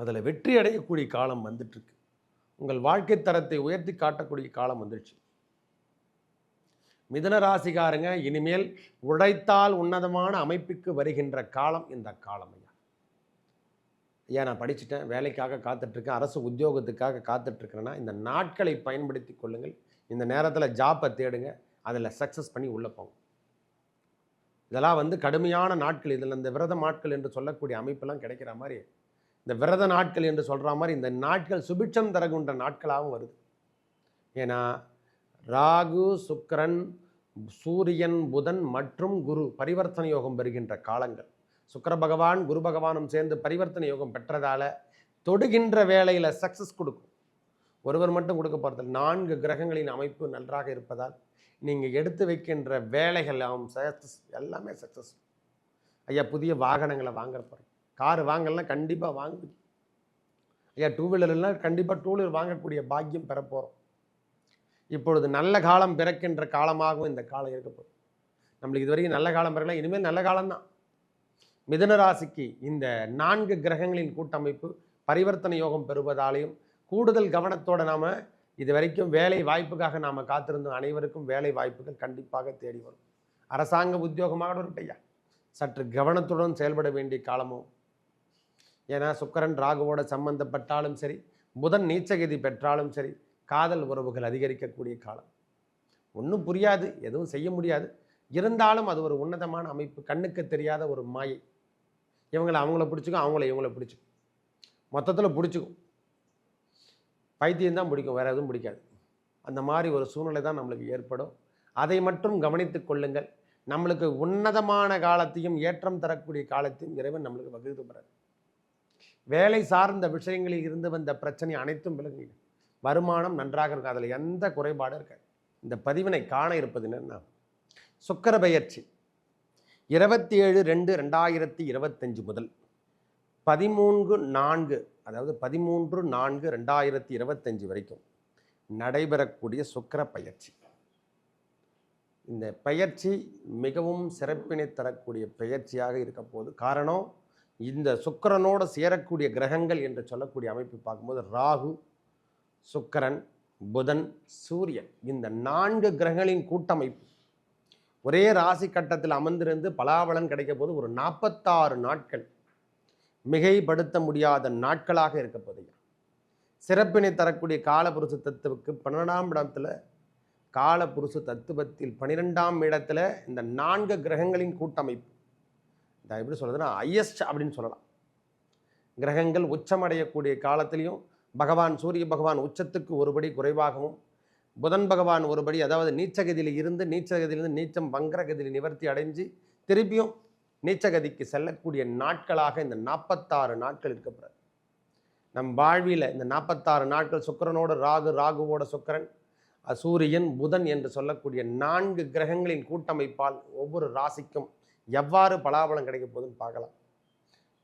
அதில் வெற்றி அடையக்கூடிய காலம் வந்துட்டுருக்கு. உங்கள் வாழ்க்கை தரத்தை உயர்த்தி காட்டக்கூடிய காலம் வந்துடுச்சு. மிதன ராசிக்காரங்க இனிமேல் உழைத்தால் உன்னதமான அமைப்புக்கு வருகின்ற காலம் இந்த காலம் ஐயா. ஐயா நான் படிச்சுட்டேன் வேலைக்காக காத்துட்ருக்கேன் அரசு உத்தியோகத்துக்காக காத்துட்ருக்கிறேன்னா இந்த நாட்களை பயன்படுத்தி கொள்ளுங்கள். இந்த நேரத்தில் ஜாப்பை தேடுங்க அதில் சக்ஸஸ் பண்ணி உள்ளே போங்க. இதெல்லாம் வந்து கடுமையான நாட்கள் இதில் இந்த விரத நாட்கள் என்று சொல்லக்கூடிய அமைப்பெல்லாம் கிடைக்கிற மாதிரி இந்த விரத நாட்கள் என்று சொல்கிற மாதிரி இந்த நாட்கள் சுபிட்சம் தரகுன்ற நாட்களாகவும் வருது. ஏன்னா ராகு சுக்கரன் சூரியன் புதன் மற்றும் குரு பரிவர்த்தனை யோகம் பெறுகின்ற காலங்கள். சுக்கர பகவான் குரு பகவானும் சேர்ந்து பரிவர்த்தனை யோகம் பெற்றதால் தொடுகின்ற வேலையில் சக்ஸஸ் கொடுக்கும். ஒருவர் மட்டும் கொடுக்க போகிறது நான்கு கிரகங்களின் அமைப்பு நன்றாக இருப்பதால் நீங்கள் எடுத்து வைக்கின்ற வேலைகள் சக்ஸஸ் எல்லாமே சக்ஸஸ் ஐயா புதிய வாகனங்களை வாங்குற போகிறோம் கார் வாங்கலாம் கண்டிப்பாக வாங்குது ஐயா டூ வீலர்லாம் கண்டிப்பாக டூ வீலர் வாங்கக்கூடிய பாக்கியம் பெறப்போகிறோம் இப்பொழுது நல்ல காலம் பிறக்கின்ற காலமாகவும் இந்த காலம் இருக்க போகுது. நம்மளுக்கு இது வரைக்கும் நல்ல காலம் பிறக்கலாம் இனிமேல் நல்ல காலம்தான். மிதன ராசிக்கு இந்த நான்கு கிரகங்களின் கூட்டமைப்பு பரிவர்த்தனை யோகம் பெறுவதாலையும் கூடுதல் கவனத்தோடு நாம் இது வரைக்கும் வேலை வாய்ப்புக்காக நாம் காத்திருந்தோம் அனைவருக்கும் வேலை வாய்ப்புகள் கண்டிப்பாக தேடி வரும். அரசாங்க உத்தியோகமாக இருக்கட்டும் ஐயா. சற்று கவனத்துடன் செயல்பட வேண்டிய காலமும் ஏன்னா சுக்கரன் ராகுவோட சம்பந்தப்பட்டாலும் சரி புதன் நீச்சகதி பெற்றாலும் சரி காதல் உறவுகள் அதிகரிக்கக்கூடிய காலம். ஒன்றும் புரியாது எதுவும் செய்ய முடியாது. இருந்தாலும் அது ஒரு உன்னதமான அமைப்பு கண்ணுக்கு தெரியாத ஒரு மாயை. இவங்களை அவங்கள பிடிச்சிக்கும் அவங்கள இவங்கள பிடிச்சிக்கும். மொத்தத்தில் பிடிச்சிக்கும். பைத்தியம் தான் பிடிக்கும் வேறு எதுவும் பிடிக்காது. அந்த மாதிரி ஒரு சூழ்நிலை தான் நம்மளுக்கு ஏற்படும். அதை மட்டும் கவனித்து கொள்ளுங்கள். நம்மளுக்கு உன்னதமான காலத்தையும் ஏற்றம் தரக்கூடிய காலத்தையும் இறைவன் நம்மளுக்கு வகுத்து போகிறார் வேலை சார்ந்த விஷயங்களில் இருந்து வந்த பிரச்சனை அனைத்தும் விலகுங்க வருமானம் நன்றாக இருக்கும். அதில் எந்த குறைபாடும் இருக்காது. இந்த பதிவினை காண இருப்பது என்னென்னா சுக்கர பயிற்சி இருபத்தி ஏழு ரெண்டு ரெண்டாயிரத்தி இருபத்தஞ்சு முதல் பதிமூன்று நான்கு அதாவது பதிமூன்று நான்கு ரெண்டாயிரத்தி இருபத்தஞ்சு வரைக்கும் நடைபெறக்கூடிய சுக்கர பயிற்சி இந்த பயிற்சி மிகவும் சிறப்பினை தரக்கூடிய பயிற்சியாக இருக்க போது காரணம் இந்த சுக்கரனோட சேரக்கூடிய கிரகங்கள் என்று சொல்லக்கூடிய அமைப்பு பார்க்கும்போது ராகு சுக்கரன் புதன் சூரியன் இந்த நான்கு கிரகங்களின் கூட்டமைப்பு. ஒரே ராசி கட்டத்தில் அமர்ந்திருந்து பலாபலன் கிடைக்க போது ஒரு நாற்பத்தாறு நாட்கள் மிகைப்படுத்த முடியாத நாட்களாக இருக்க போதுங்க சிறப்பினை தரக்கூடிய காலபுருஷ தத்துவுக்கு பன்னெண்டாம் இடத்துல காலபுருஷ தத்துவத்தில் பனிரெண்டாம் இடத்துல இந்த நான்கு கிரகங்களின் கூட்டமைப்பு. எப்படி சொல்கிறதுனா ஹையஸ்ட் அப்படின்னு சொல்லலாம். கிரகங்கள் உச்சமடையக்கூடிய காலத்திலையும் பகவான் சூரிய பகவான் உச்சத்துக்கு ஒருபடி குறைவாகவும் புதன் பகவான் ஒருபடி அதாவது நீச்சகதியில் இருந்து நீச்சகதியிலிருந்து நீச்சம் வங்கரகதியில் நிவர்த்தி அடைஞ்சு திருப்பியும் நீச்சகதிக்கு செல்லக்கூடிய நாட்களாக இந்த நாற்பத்தாறு நாட்கள் இருக்கப்படுறது நம் வாழ்வியில் இந்த நாற்பத்தாறு நாட்கள் சுக்கரனோட ராகு ராகுவோட சுக்கிரன் சூரியன் புதன் என்று சொல்லக்கூடிய நான்கு கிரகங்களின் கூட்டமைப்பால் ஒவ்வொரு ராசிக்கும் எவ்வாறு பலாபலம் கிடைக்க போகுதுன்னு பார்க்கலாம்.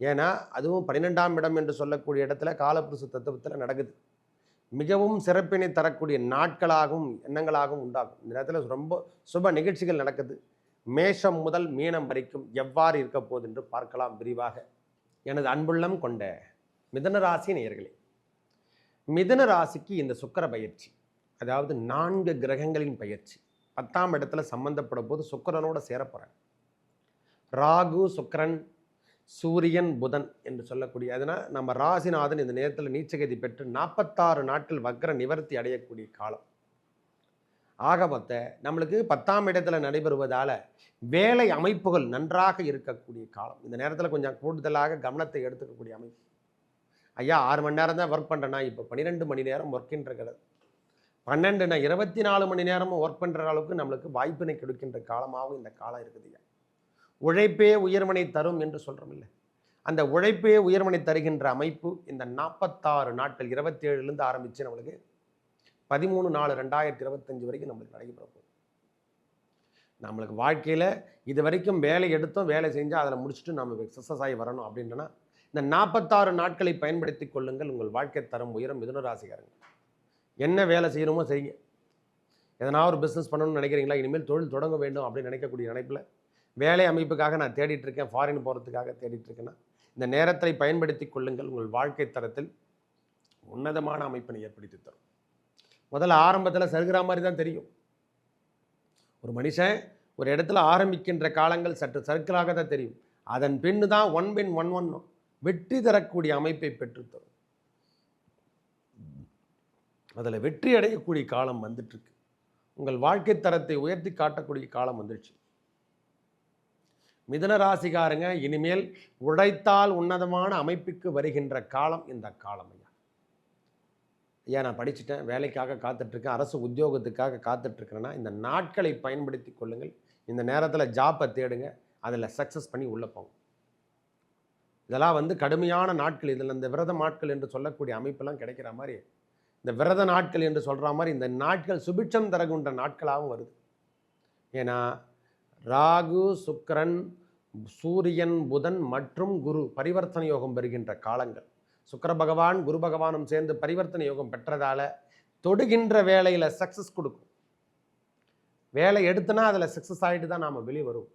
ஏன்னா அதுவும் பன்னிரெண்டாம் இடம் என்று சொல்லக்கூடிய இடத்துல காலப்புருஷ தத்துவத்தில் நடக்குது. மிகவும் சிறப்பினை தரக்கூடிய நாட்களாகவும் எண்ணங்களாகவும் உண்டாகும். இந்த நேரத்தில் ரொம்ப சுப நிகழ்ச்சிகள் நடக்குது. மேஷம் முதல் மீனம் வரைக்கும் எவ்வாறு இருக்க போகுது என்று பார்க்கலாம் விரிவாக. எனது அன்புள்ளம் கொண்ட மிதன ராசி நேயர்களே மிதன ராசிக்கு இந்த சுக்கிர பயிற்சி அதாவது நான்கு கிரகங்களின் பயிற்சி பத்தாம் இடத்துல சம்மந்தப்படும் போது சுக்கிரனோட சேரப்போகிறேன் ராகு சுக்ரன் சூரியன் புதன் என்று சொல்லக்கூடிய அதனால் நம்ம ராசிநாதன் இந்த நேரத்தில் நீச்சகதி பெற்று நாற்பத்தாறு நாட்கள் வக்ர நிவர்த்தி அடையக்கூடிய காலம். ஆக மொத்த நம்மளுக்கு பத்தாம் இடத்துல நடைபெறுவதால் வேலை அமைப்புகள் நன்றாக இருக்கக்கூடிய காலம். இந்த நேரத்தில் கொஞ்சம் கூடுதலாக கவனத்தை எடுத்துக்கக்கூடிய அமைப்பு. ஐயா ஆறு மணி நேரம் தான் ஒர்க் பண்ணுறேன்னா இப்போ பன்னிரெண்டு மணி நேரம் ஒர்க்கின்ற கிடையாது பன்னெண்டுனா இருபத்தி நாலு மணி நேரமும் ஒர்க் பண்ணுற அளவுக்கு நம்மளுக்கு வாய்ப்பினை கொடுக்கின்ற காலமாகவும் இந்த காலம் இருக்குது உழைப்பே உயர்மனை தரும் என்று சொல்கிறோம் இல்லை. அந்த உழைப்பே உயர்மனை தருகின்ற அமைப்பு இந்த நாற்பத்தாறு நாட்கள் இருபத்தேழுலேருந்து ஆரம்பித்து நம்மளுக்கு பதிமூணு நாலு ரெண்டாயிரத்தி இருபத்தஞ்சு வரைக்கும் நம்மளுக்கு நடைபெற நம்மளுக்கு வாழ்க்கையில் இது வரைக்கும் வேலை எடுத்தோம் வேலை செஞ்சால் அதில் முடிச்சுட்டு நம்ம சக்ஸஸ் ஆகி வரணும் அப்படின்றனா இந்த நாற்பத்தாறு நாட்களை பயன்படுத்தி கொள்ளுங்கள். உங்கள் வாழ்க்கை தரம் உயரம். மிதுன ராசிக்காரங்க என்ன வேலை செய்யணுமோ செய்யுங்க. எதனா ஒரு பிஸ்னஸ் பண்ணணும்னு நினைக்கிறீங்களா? இனிமேல் தொழில் தொடங்க வேண்டும் அப்படின்னு நினைக்கக்கூடிய நினைப்பில் வேலை அமைப்புக்காக நான் தேடிட்டு இருக்கேன் ஃபாரின் போகிறதுக்காக தேடிட்டு இருக்கேன்னா இந்த நேரத்தை பயன்படுத்தி கொள்ளுங்கள். உங்கள் வாழ்க்கை தரத்தில் உன்னதமான அமைப்பினை ஏற்படுத்தி தரும். முதல்ல ஆரம்பத்தில் சருகிற மாதிரி தான் தெரியும். ஒரு மனுஷன் ஒரு இடத்துல ஆரம்பிக்கின்ற காலங்கள் சற்று சர்க்கிளாக தான் தெரியும். அதன் பின்னு தான் ஒன் பின் ஒன் ஒன் வெற்றி தரக்கூடிய அமைப்பை பெற்றுத்தரும் அதில் வெற்றி அடையக்கூடிய காலம் வந்துட்டுருக்கு. உங்கள் வாழ்க்கை தரத்தை உயர்த்தி காட்டக்கூடிய காலம் வந்துடுச்சு. மிதன ராசிக்காரங்க இனிமேல் உழைத்தால் உன்னதமான அமைப்புக்கு வருகின்ற காலம் இந்த காலம் ஐயா. ஐயா நான் படிச்சுட்டேன். வேலைக்காக காத்துட்ருக்கேன். அரசு உத்தியோகத்துக்காக காத்துட்ருக்கிறேன்னா இந்த நாட்களை பயன்படுத்தி கொள்ளுங்கள். இந்த நேரத்தில் ஜாப்பை தேடுங்க. அதில் சக்ஸஸ் பண்ணி உள்ளே போங்க. இதெல்லாம் வந்து கடுமையான நாட்கள். இதில் இந்த விரத நாட்கள் என்று சொல்லக்கூடிய அமைப்பெல்லாம் கிடைக்கிற மாதிரி இந்த விரத நாட்கள் என்று சொல்கிற மாதிரி இந்த நாட்கள் சுபிட்சம் தரகுன்ற நாட்களாகவும் வருது. ஏன்னா ராகு சுக்கரன் சூரியன் புதன் மற்றும் குரு பரிவர்த்தனை யோகம் பெறுகின்ற காலங்கள். சுக்கர பகவான் குரு பகவானும் சேர்ந்து பரிவர்த்தனை யோகம் பெற்றதால தொடுகின்ற வேலையில் சக்ஸஸ் கொடுக்கும். வேலை எடுத்தனா அதில் சக்ஸஸ் ஆகிட்டு தான் நாம் வெளியே வருவோம்.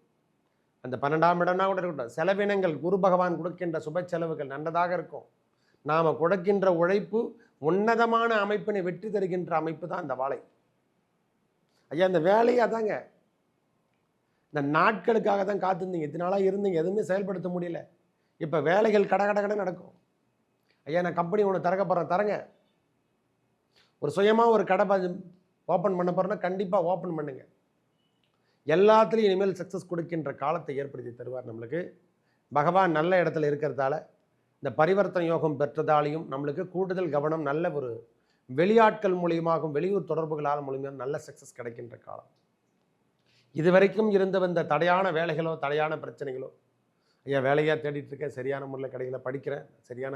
அந்த பன்னெண்டாம் இடம்னா கூட இருக்கட்டும். செலவினங்கள் குரு பகவான் கொடுக்கின்ற சுப செலவுகள் நல்லதாக இருக்கும். நாம் கொடுக்கின்ற உழைப்பு உன்னதமான அமைப்பினை வெற்றி தருகின்ற அமைப்பு தான் இந்த வாழை. ஐயா இந்த வேலையை அதாங்க. இந்த நாட்களுக்காக தான் காத்திருந்தீங்க. இத்தனை நாளாக இருந்தீங்க. எதுவுமே செயல்படுத்த முடியல. இப்போ வேலைகள் கட கட கடை நடக்கும். ஐயா நான் கம்பெனி ஒன்று திறக்க போகிறேன் தரங்க. ஒரு சுயமாக ஒரு கடை ஓப்பன் பண்ண போகிறேன்னா கண்டிப்பாக ஓப்பன் பண்ணுங்கள் எல்லாத்துலேயும் இனிமேல் சக்ஸஸ் கொடுக்கின்ற காலத்தை ஏற்படுத்தி தருவார் நம்மளுக்கு. பகவான் நல்ல இடத்துல இருக்கிறதால இந்த பரிவர்த்தனை யோகம் பெற்றதாலையும் நம்மளுக்கு கூடுதல் கவனம் நல்ல ஒரு வெளியாட்கள் மூலியமாகவும் வெளியூர் தொடர்புகளால் மூலியமாக நல்ல சக்ஸஸ் கிடைக்கின்ற காலம். இதுவரைக்கும் இருந்த வந்த தடையான வேலைகளோ தடையான பிரச்சனைகளோ ஐயா வேலையாக தேடிட்டு இருக்கேன் சரியான முறையில் கிடைக்கல படிக்கிறேன் சரியான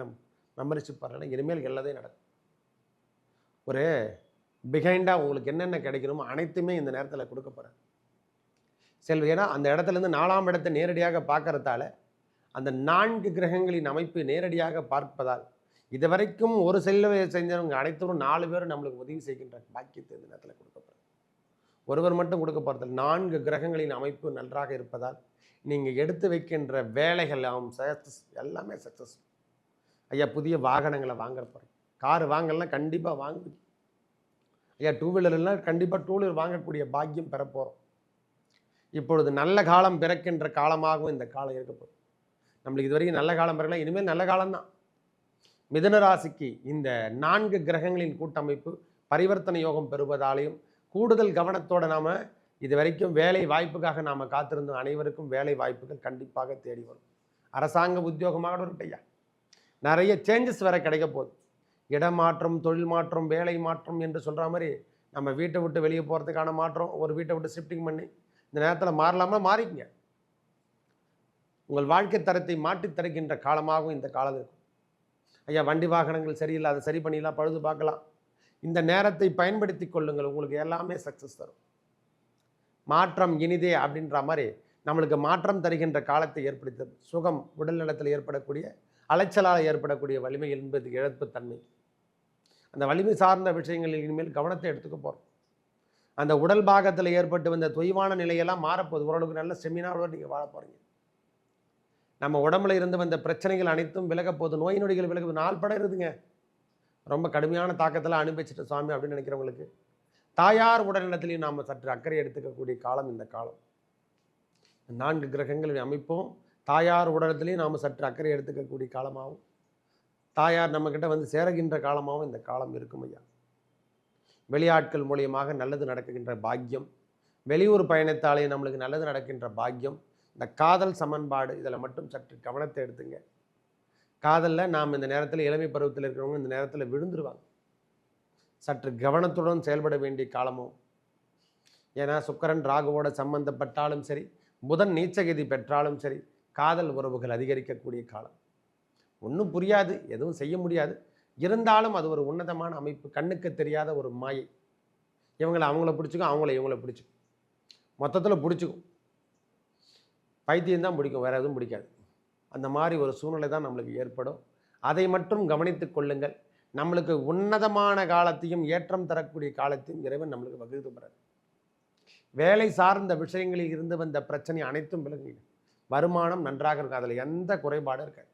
மெம்பர்ஷிப் வரல இனிமேல் எல்லாத்தையும் நடக்கும். ஒரு பிஹைண்டாக உங்களுக்கு என்னென்ன கிடைக்கணுமோ அனைத்துமே இந்த நேரத்தில் கொடுக்க போகிறேன் செல்வி ஏன்னா அந்த இடத்துலேருந்து நாலாம் இடத்தை நேரடியாக பார்க்கறதால அந்த நான்கு கிரகங்களின் அமைப்பு நேரடியாக பார்ப்பதால் இதுவரைக்கும் ஒரு செல்வ செஞ்சவங்க அனைத்தரும் நாலு பேரும் நம்மளுக்கு உதவி செய்கின்ற பாக்கியத்தை இந்த நேரத்தில் கொடுக்க போகிறேன் ஒருவர் மட்டும் கொடுக்க போகிறதில்ல நான்கு கிரகங்களின் அமைப்பு நன்றாக இருப்பதால் நீங்கள் எடுத்து வைக்கின்ற வேலைகள் சக்ஸஸ் எல்லாமே சக்ஸஸ் ஐயா புதிய வாகனங்களை வாங்க போகிறேன் கார் வாங்கலாம் கண்டிப்பாக வாங்கு ஐயா டூ வீலர்லாம் கண்டிப்பாக டூ வீலர் வாங்கக்கூடிய பாக்கியம் பெற போகிறோம் இப்பொழுது நல்ல காலம் பிறக்கின்ற காலமாகவும் இந்த காலம் இருக்க போகுது. நம்மளுக்கு இது வரைக்கும் நல்ல காலம் பிறக்கலாம் இனிமேல் நல்ல காலம்தான் மிதன ராசிக்கு இந்த நான்கு கிரகங்களின் கூட்டமைப்பு பரிவர்த்தனை யோகம் பெறுவதாலையும் கூடுதல் கவனத்தோடு நாம் இது வரைக்கும் வேலை வாய்ப்புக்காக நாம் காத்திருந்தோம் அனைவருக்கும் வேலை வாய்ப்புகள் கண்டிப்பாக தேடி வரும். அரசாங்க உத்தியோகமாக இருக்கட்டும் ஐயா நிறைய சேஞ்சஸ் வேறு கிடைக்க போகுது. இடமாற்றம் தொழில் மாற்றம் வேலை மாற்றம் என்று சொல்கிற மாதிரி நம்ம வீட்டை விட்டு வெளியே போகிறதுக்கான மாற்றம் ஒரு வீட்டை விட்டு ஷிஃப்டிங் பண்ணி இந்த நேரத்தில் மாறலாமா மாறிக்கங்க. உங்கள் வாழ்க்கை தரத்தை மாற்றித் தருகின்ற காலமாகவும் இந்த காலம் இருக்கும். ஐயா வண்டி வாகனங்கள் சரியில்லை அதை சரி பண்ணிடலாம் பழுது பார்க்கலாம். இந்த நேரத்தை பயன்படுத்தி கொள்ளுங்கள். உங்களுக்கு எல்லாமே சக்ஸஸ் தரும். மாற்றம் இனிதே அப்படின்ற மாதிரி நம்மளுக்கு மாற்றம் தருகின்ற காலத்தை ஏற்படுத்த சுகம் உடல் நலத்தில் ஏற்படக்கூடிய அலைச்சலால் ஏற்படக்கூடிய வலிமை என்பது இழப்புத்தன்மை அந்த வலிமை சார்ந்த விஷயங்களில் இனிமேல் கவனத்தை எடுத்துக்க போகிறோம் அந்த உடல் பாகத்தில் ஏற்பட்டு வந்த தொய்வான நிலையெல்லாம் மாறப்போகுது. ஓரளவுக்கு நல்ல செமினாரோடு நீங்கள் வாழ போகிறீங்க நம்ம உடம்புல இருந்து வந்த பிரச்சனைகள் அனைத்தும் விலக போகுது. நோய் நொடிகள் விலகுது நாள் படம் இருக்குதுங்க ரொம்ப கடுமையான தாக்கத்தில் அனுபவிச்சிட்ட சுவாமி அப்படின்னு நினைக்கிறவங்களுக்கு. தாயார் உடல்நலத்திலையும் நாம் சற்று அக்கறை எடுத்துக்கக்கூடிய காலம் இந்த காலம். நான்கு கிரகங்களுடைய அமைப்பும் தாயார் உடலத்திலையும் நாம் சற்று அக்கறை எடுத்துக்கக்கூடிய காலமாகவும் தாயார் நம்மக்கிட்ட வந்து சேருகின்ற காலமாகவும் இந்த காலம் இருக்கும் ஐயா. வெளியாட்கள் மூலியமாக நல்லது நடக்குகின்ற பாக்கியம் வெளியூர் பயணத்தாலே நம்மளுக்கு நல்லது நடக்கின்ற பாக்கியம் இந்த காதல் சமன்பாடு இதில் மட்டும் சற்று கவனத்தை எடுத்துங்க. காதலில் நாம் இந்த நேரத்தில் இளமை பருவத்தில் இருக்கிறவங்க இந்த நேரத்தில் விழுந்துருவாங்க. சற்று கவனத்துடன் செயல்பட வேண்டிய காலமும் ஏன்னா சுக்கரன் ராகுவோட சம்பந்தப்பட்டாலும் சரி புதன் நீச்சகதி பெற்றாலும் சரி காதல் உறவுகள் அதிகரிக்கக்கூடிய காலம். ஒன்றும் புரியாது எதுவும் செய்ய முடியாது. இருந்தாலும் அது ஒரு உன்னதமான அமைப்பு கண்ணுக்கு தெரியாத ஒரு மாயை. இவங்களை அவங்கள பிடிச்சிக்கும் அவங்கள இவங்கள பிடிச்சிக்கும். மொத்தத்தில் பிடிச்சிக்கும். பைத்தியம் தான் பிடிக்கும் வேறு எதுவும் பிடிக்காது. அந்த மாதிரி ஒரு சூழ்நிலை தான் நம்மளுக்கு ஏற்படும். அதை மட்டும் கவனித்து கொள்ளுங்கள். நம்மளுக்கு உன்னதமான காலத்தையும் ஏற்றம் தரக்கூடிய காலத்தையும் இறைவன் நம்மளுக்கு வகுத்து பெறார் வேலை சார்ந்த விஷயங்களில் இருந்து வந்த பிரச்சனை அனைத்தும் விலகுங்க. வருமானம் நன்றாக இருக்கும். அதில் எந்த குறைபாடும் இருக்காது.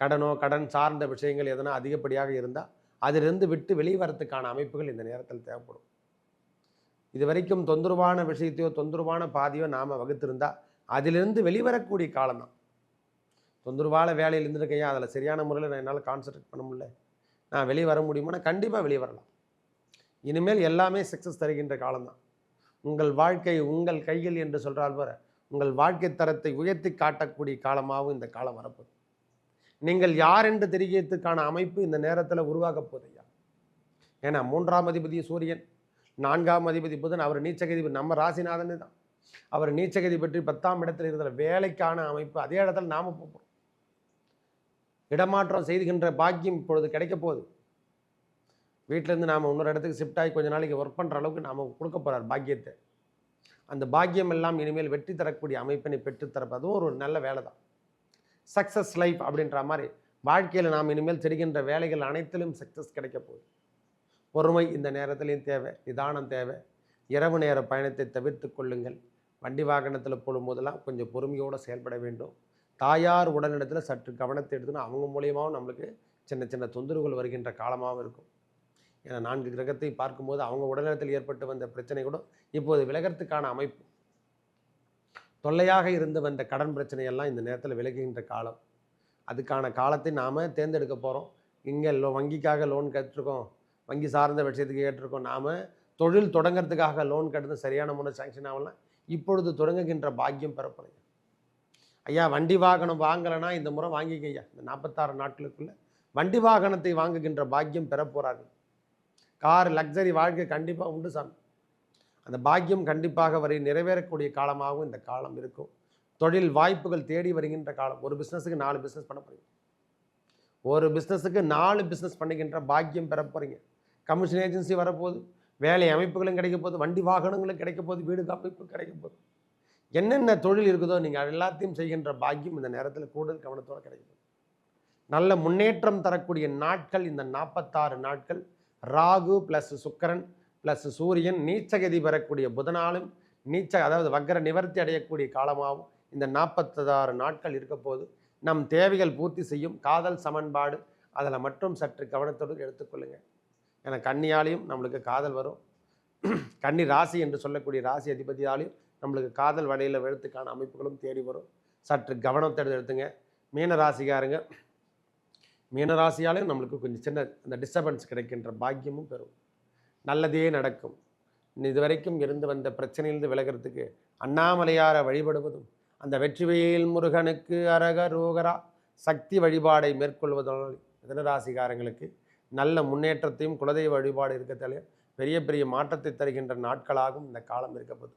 கடனோ கடன் சார்ந்த விஷயங்கள் எதனா அதிகப்படியாக இருந்தால் அதிலிருந்து விட்டு வெளிவரத்துக்கான அமைப்புகள் இந்த நேரத்தில் தேவைப்படும். இது வரைக்கும் தொந்தரவான விஷயத்தையோ தொந்தரவான பாதையோ நாம் வகுத்திருந்தால் அதிலிருந்து வெளிவரக்கூடிய காலம்தான். தொந்தரவான வேலையில் இருந்துருக்கையா அதில் சரியான முறையில் நான் என்னால் கான்சன்ட்ரேட் பண்ண முடியல. நான் வெளியே வர முடியுமானா கண்டிப்பாக வெளியே வரலாம். இனிமேல் எல்லாமே சக்ஸஸ் தருகின்ற காலம்தான். உங்கள் வாழ்க்கை உங்கள் கையில் என்று சொல்கிறால் வர உங்கள் வாழ்க்கை தரத்தை உயர்த்தி காட்டக்கூடிய காலமாகவும் இந்த காலம் வரப்போகுது. நீங்கள் யார் என்று தெரிகிறதுக்கான அமைப்பு இந்த நேரத்தில் உருவாகப் போதையா ஏன்னா மூன்றாம் அதிபதி சூரியன் நான்காம் அதிபதி புதன் அவர் நீச்சகதி நம்ம ராசிநாதனே தான். அவர் நீச்சகதி பற்றி பத்தாம் இடத்தில் இருக்கிற வேலைக்கான அமைப்பு அதே இடத்துல நாம போகிறோம் இடமாற்றம் செய்துகின்ற பாக்கியம் இப்பொழுது கிடைக்க போகுது. வீட்டிலேருந்து நாம் இன்னொரு இடத்துக்கு ஷிஃப்ட் ஆகி கொஞ்ச நாளைக்கு ஒர்க் பண்ணுற அளவுக்கு நாம் கொடுக்க போகிறார் பாக்கியத்தை. அந்த பாக்கியம் எல்லாம் இனிமேல் வெற்றி தரக்கூடிய அமைப்பினை பெற்றுத்தரப்பு அதுவும் ஒரு நல்ல வேலை தான். சக்ஸஸ் லைஃப் அப்படின்ற மாதிரி வாழ்க்கையில் நாம் இனிமேல் தெரிகின்ற வேலைகள் அனைத்திலும் சக்ஸஸ் கிடைக்க போகுது. பொறுமை இந்த நேரத்திலையும் தேவை நிதானம் தேவை. இரவு நேர பயணத்தை தவிர்த்து கொள்ளுங்கள். வண்டி வாகனத்தில் போடும்போதெல்லாம் கொஞ்சம் பொறுமையோடு செயல்பட வேண்டும். தாயார் உடலிடத்தில் சற்று கவனத்தை எடுத்துன்னு அவங்க மூலியமாகவும் நம்மளுக்கு சின்ன சின்ன தொந்தரவுகள் வருகின்ற காலமாகவும் இருக்கும். ஏன்னா நான்கு கிரகத்தை பார்க்கும்போது அவங்க உடல்நலத்தில் ஏற்பட்டு வந்த பிரச்சனை கூட இப்போது விலகிறதுக்கான அமைப்பு. தொல்லையாக இருந்து வந்த கடன் பிரச்சனையெல்லாம் இந்த நேரத்தில் விலகுகின்ற காலம். அதுக்கான காலத்தை நாம் தேர்ந்தெடுக்க போகிறோம் இங்கே லோ வங்கிக்காக லோன் கேட்டிருக்கோம். வங்கி சார்ந்த விஷயத்துக்கு கேட்டிருக்கோம். நாம் தொழில் தொடங்கிறதுக்காக லோன் கட்டுறது சரியான முறை சாங்ஷன் ஆகலாம் இப்பொழுது தொடங்குகின்ற பாக்கியம் பெறப்படும் ஐயா வண்டி வாகனம் வாங்கலைன்னா இந்த முறை வாங்கிக்க ஐயா. இந்த நாற்பத்தாறு நாட்களுக்குள்ளே வண்டி வாகனத்தை வாங்குகின்ற பாக்கியம் பெற போகிறார்கள் கார் லக்ஸரி வாழ்க்கை கண்டிப்பாக உண்டு சாமி. அந்த பாக்கியம் கண்டிப்பாக வரை நிறைவேறக்கூடிய காலமாகவும் இந்த காலம் இருக்கும். தொழில் வாய்ப்புகள் தேடி வருகின்ற காலம். ஒரு பிஸ்னஸுக்கு நாலு பிஸ்னஸ் பண்ண போகிறீங்க ஒரு பிஸ்னஸுக்கு நாலு பிஸ்னஸ் பண்ணுகின்ற பாக்கியம் பெற போகிறீங்க கமிஷன் ஏஜென்சி வரப்போகுது. வேலை அமைப்புகளும் கிடைக்க போகுது. வண்டி வாகனங்களும் கிடைக்க போகுது. வீடு அமைப்பு கிடைக்க போகுது. என்னென்ன தொழில் இருக்குதோ நீங்கள் எல்லாத்தையும் செய்கின்ற பாக்கியம் இந்த நேரத்தில் கூடுதல் கவனத்தோடு கிடைக்கும். நல்ல முன்னேற்றம் தரக்கூடிய நாட்கள் இந்த நாற்பத்தாறு நாட்கள். ராகு ப்ளஸ் சுக்கரன் ப்ளஸ் சூரியன் நீச்சகதி பெறக்கூடிய புதனாலும் நீச்ச அதாவது வக்கர நிவர்த்தி அடையக்கூடிய காலமாகவும் இந்த நாற்பத்தாறு நாட்கள் இருக்க போது நம் தேவைகள் பூர்த்தி செய்யும் காதல் சமன்பாடு அதில் மட்டும் சற்று கவனத்தோடு எடுத்துக்கொள்ளுங்கள் ஏன்னா கன்னியாலையும் நம்மளுக்கு காதல் வரும். கன்னி ராசி என்று சொல்லக்கூடிய ராசி அதிபதியாலையும் நம்மளுக்கு காதல் வலையில் வெழுத்துக்கான அமைப்புகளும் தேடி வரும். சற்று கவனத்தை எடுத்துங்க மீனராசிக்காரங்க மீனராசியாலே நம்மளுக்கு கொஞ்சம் சின்ன அந்த டிஸ்டர்பன்ஸ் கிடைக்கின்ற பாக்கியமும் பெறும். நல்லதே நடக்கும். இதுவரைக்கும் இருந்து வந்த பிரச்சனையிலிருந்து விலகிறதுக்கு அண்ணாமலையாரை வழிபடுவதும் அந்த வெற்றிவேல் முருகனுக்கு அரக ரோகரா சக்தி வழிபாடை மேற்கொள்வதால் மிதனராசிகாரங்களுக்கு நல்ல முன்னேற்றத்தையும் குலதெய்வ வழிபாடு இருக்கத்தாலே பெரிய பெரிய மாற்றத்தை தருகின்ற நாட்களாகவும் இந்த காலம் இருக்கப்போகுது